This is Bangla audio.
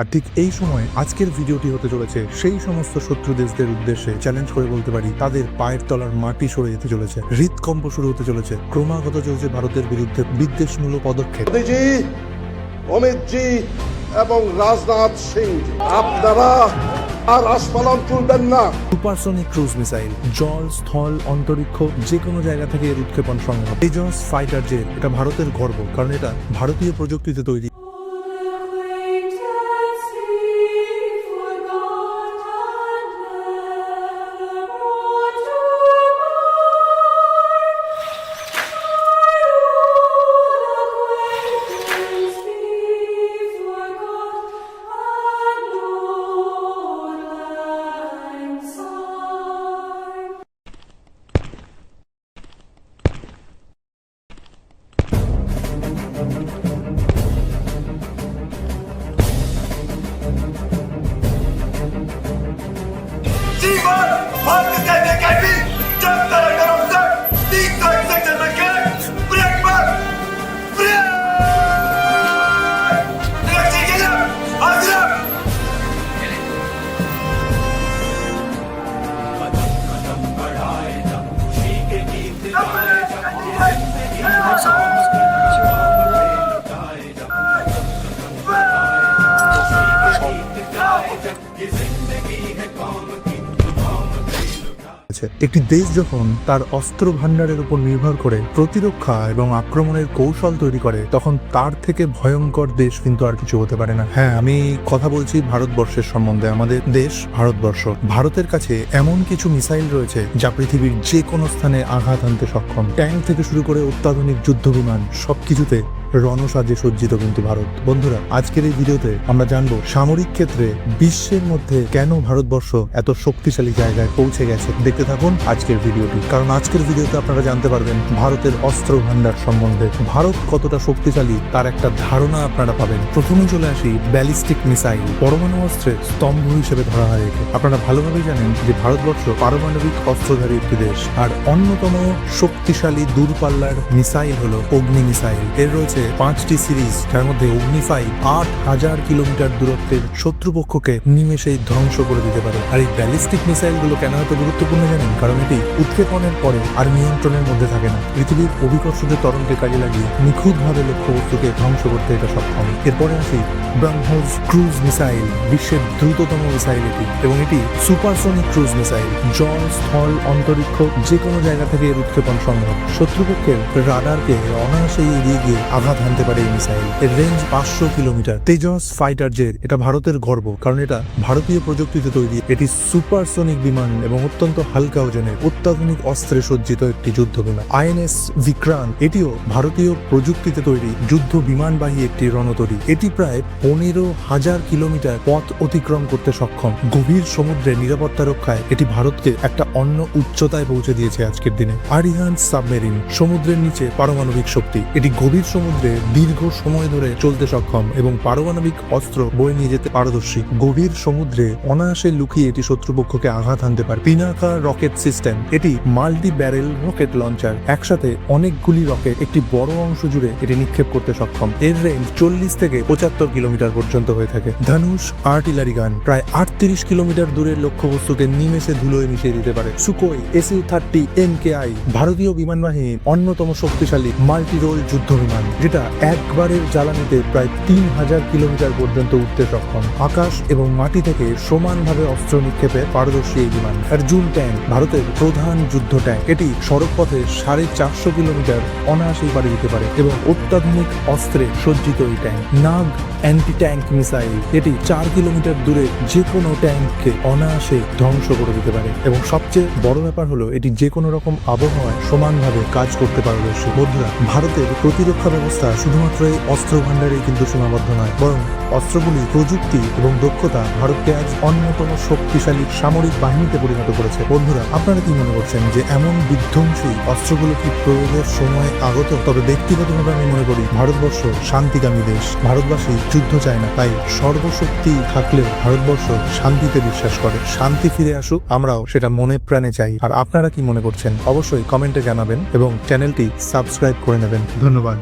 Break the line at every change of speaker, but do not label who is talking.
আর ঠিক এই সময় আজকের ভিডিওটি হতে চলেছে সেই সমস্ত শত্রু দেশদের উদ্দেশ্যে চ্যালেঞ্জ করে বলতে পারি তাদের পায়ের তলার মাটি সরে যেতে চলেছে হৃদকম্প শুরু হতে চলেছে ক্রমাগত চলছে ভারতের বিরুদ্ধে বিদ্বেষমূলক পদক্ষেপ।
অমিতজি এবং রাজনাথ সিং আপনারা আর আস্ফালন তুলবেন না।
সুপারসনিক ক্রুজ মিসাইল জল স্থল অন্তরিক্ষ যে কোনো জায়গা থেকে এর উৎক্ষেপণ সম্ভব। তেজস ফাইটার জেট এটা ভারতের গর্ব কারণ এটা ভারতীয় প্রযুক্তিতে তৈরি।
Thank
you. একটি দেশ যখন তার অস্ত্র ভান্ডারের উপর নির্ভর করে প্রতিরক্ষা এবং আক্রমণের কৌশল তৈরি করে, তখন তার থেকে ভয়ঙ্কর দেশ কিন্তু আর কিছু হতে পারে না। হ্যাঁ আমি কথা বলছি ভারতবর্ষের সম্বন্ধে। আমাদের দেশ ভারতবর্ষ। ভারতের কাছে এমন কিছু মিসাইল রয়েছে যা পৃথিবীর যে কোনো স্থানে আঘাত আনতে সক্ষম। ট্যাঙ্ক থেকে শুরু করে অত্যাধুনিক যুদ্ধ বিমান সবকিছুতে রণসাজে সজ্জিত কিন্তু ভারত। বন্ধুরা, আজকের এই ভিডিওতে আমরা জানব সামরিক ক্ষেত্রে বিশ্বের মধ্যে কেন ভারতবর্ষ এত শক্তিশালী জায়গায় পৌঁছে গেছে। দেখতে থাকুন আজকের ভিডিওটি। কারণ আজকের ভিডিওতে আপনারা জানতে পারবেন ভারতের অস্ত্র ভান্ডার সম্বন্ধে ভারত কতটা শক্তিশালী তার একটা ধারণা আপনারা পাবেন। প্রথমে চলে আসি ব্যালিস্টিক মিসাইল। পরমাণু অস্ত্রের স্তম্ভ হিসেবে ধরা হয় একে। আপনারা ভালোভাবে জানেন যে ভারতবর্ষ পারমাণবিক অস্ত্রধারী একটি দেশ। আর অন্যতম শক্তিশালী দূরপাল্লার মিসাইল হলো অগ্নি মিসাইল। এর রয়েছে পাঁচটি সিরিজ, যার মধ্যে অগ্নি ফাইভ আট হাজার কিলোমিটার দূরত্বের শত্রুপক্ষকে নিমেষেই ধ্বংস করে দিতে পারে। আর এই ব্যালিস্টিক মিসাইলগুলো কেন এত গুরুত্বপূর্ণ জানেন? কারণ এটি উৎক্ষেপণের পরে আর নিয়ন্ত্রণের মধ্যে থাকে না। পৃথিবীর অভিকর্ষদের তরঙ্গে কাজে লাগিয়ে নিখুঁতভাবে লক্ষ্যবস্তুকে ধ্বংস করতে এটা সক্ষম। এরপরে আসি ব্রাহ্মোস ক্রুজ মিসাইল, বিশ্বের দ্রুততম মিসাইল এটি। এবং এটি সুপারসনিক ক্রুজ মিসাইল, জল, স্থল, অন্তরিক্ষ যে কোনো জায়গা থেকে এর উৎক্ষেপণ সম্ভব। শত্রুপক্ষের রাডারকে অনায়াসেই এড়িয়ে গিয়ে আঘাত হানতে পারে এই মিসাইল। এর রেঞ্জ পাঁচশো কিলোমিটার। তেজস ফাইটার জেট এটা ভারতের গর্ব, কারণ এটা ভারতীয় প্রযুক্তিতে তৈরি। এটি সুপারসনিক বিমান এবং অত্যন্ত হালকা ওজনের, অত্যাধুনিক অস্ত্রে সজ্জিত একটি যুদ্ধ বিমান আইএনএস বিক্রান্ত এটিও ভারতীয় প্রযুক্তিতে তৈরি। যুদ্ধ বিমানবাহী একটি রণতরী। এটি প্রায় পনেরো হাজার কিলোমিটার পথ অতিক্রম করতে সক্ষম। গভীর সমুদ্রে নিরাপত্তা রক্ষায় এটি ভারতকে একটা অন্য উচ্চতায় পৌঁছে দিয়েছে আজকের দিনে। আরিহান সাবমেরিন, সমুদ্রের নিচে পারমাণবিক শক্তি। এটি গভীর সমুদ্রে দীর্ঘ সময় ধরে চলতে সক্ষম এবং পারমাণবিক অস্ত্র বয়ে নিয়ে যেতে পারদর্শী গভীর সমুদ্রে অনায়াসে লুকিয়ে এটি শত্রুপক্ষকে আঘাত হানতে পারে। পিনাকা রকেট সিস্টেম, এটি মাল্টি ব্যারেল রকেট লঞ্চার। একসাথে অনেকগুলি রকেট একটি বড় অংশ জুড়ে এটি নিক্ষেপ করতে সক্ষম। এর রেঞ্জ চল্লিশ থেকে পঁচাত্তর কিলোমিটার পর্যন্ত হয়ে থাকে। ধনুষ আর্টিলারি গান, প্রায় আটত্রিশ কিলোমিটার দূরের লক্ষ্যবস্তুকে নিমেষে ধুলোয় মিশিয়ে দিতে পারে। Sukhoi, AC thirty M K I ভারতীয় বিমান বাহিনীর অন্যতম শক্তিশালী মাল্টি রোল যুদ্ধ বিমান যেটা একবারের জ্বালানিতে প্রায় তিন হাজার কিলোমিটার পর্যন্ত উঠতে সক্ষম। আকাশ এবং মাটি থেকে সমানভাবে অস্ত্র নিক্ষেপে পারদর্শী এই বিমান। অর্জুন ট্যাঙ্ক, ভারতের প্রধান যুদ্ধ ট্যাঙ্ক। এটি সড়ক পথে সাড়ে চারশো কিলোমিটার অনায়াসেই পাড়ি দিতে পারে এবং অত্যাধুনিক অস্ত্রে সজ্জিত এই tank. Nag anti tank missile, এটি চার কিলোমিটার দূরে যে কোনো ট্যাঙ্ককে অনায়াসে ধ্বংস করে দিতে পারে। এবং সবচেয়ে বড় ব্যাপার হলো, এটি যে কোনো রকম আবহাওয়ায় সমানভাবে কাজ করতে পারদর্শী। বন্ধুরা, ভারতের প্রতিরক্ষা ব্যবস্থা শুধুমাত্র এই অস্ত্র ভাণ্ডারেই কিন্তু সীমাবদ্ধ নয়, বরং অস্ত্রগুলি প্রযুক্তি এবং দক্ষতা ভারতকে আজ অন্যতম শক্তিশালী সামরিক বাহিনীতে পরিণত করেছে। বন্ধুরা, আপনারা কি মনে করছেন যে এমন বিধ্বংসী অস্ত্রগুলো কি প্রয়োগের সময় আগত? তবে ব্যক্তিগতভাবে আমি মনে করি ভারতবর্ষ শান্তিকামী দেশ। ভারতবাসী যুদ্ধ চায় না, তাই সর্বশক্তি থাকলেও ভারতবর্ষ শান্তিতে বিশ্বাস করে। শান্তি ফিরে আসুক, আমরাও সেটা মনে প্রাণে চাই। আর আপনারা কি মনে করছেন? অবশ্যই কমেন্টে জানাবেন এবং চ্যানেলটি সাবস্ক্রাইব করে নেবেন। ধন্যবাদ।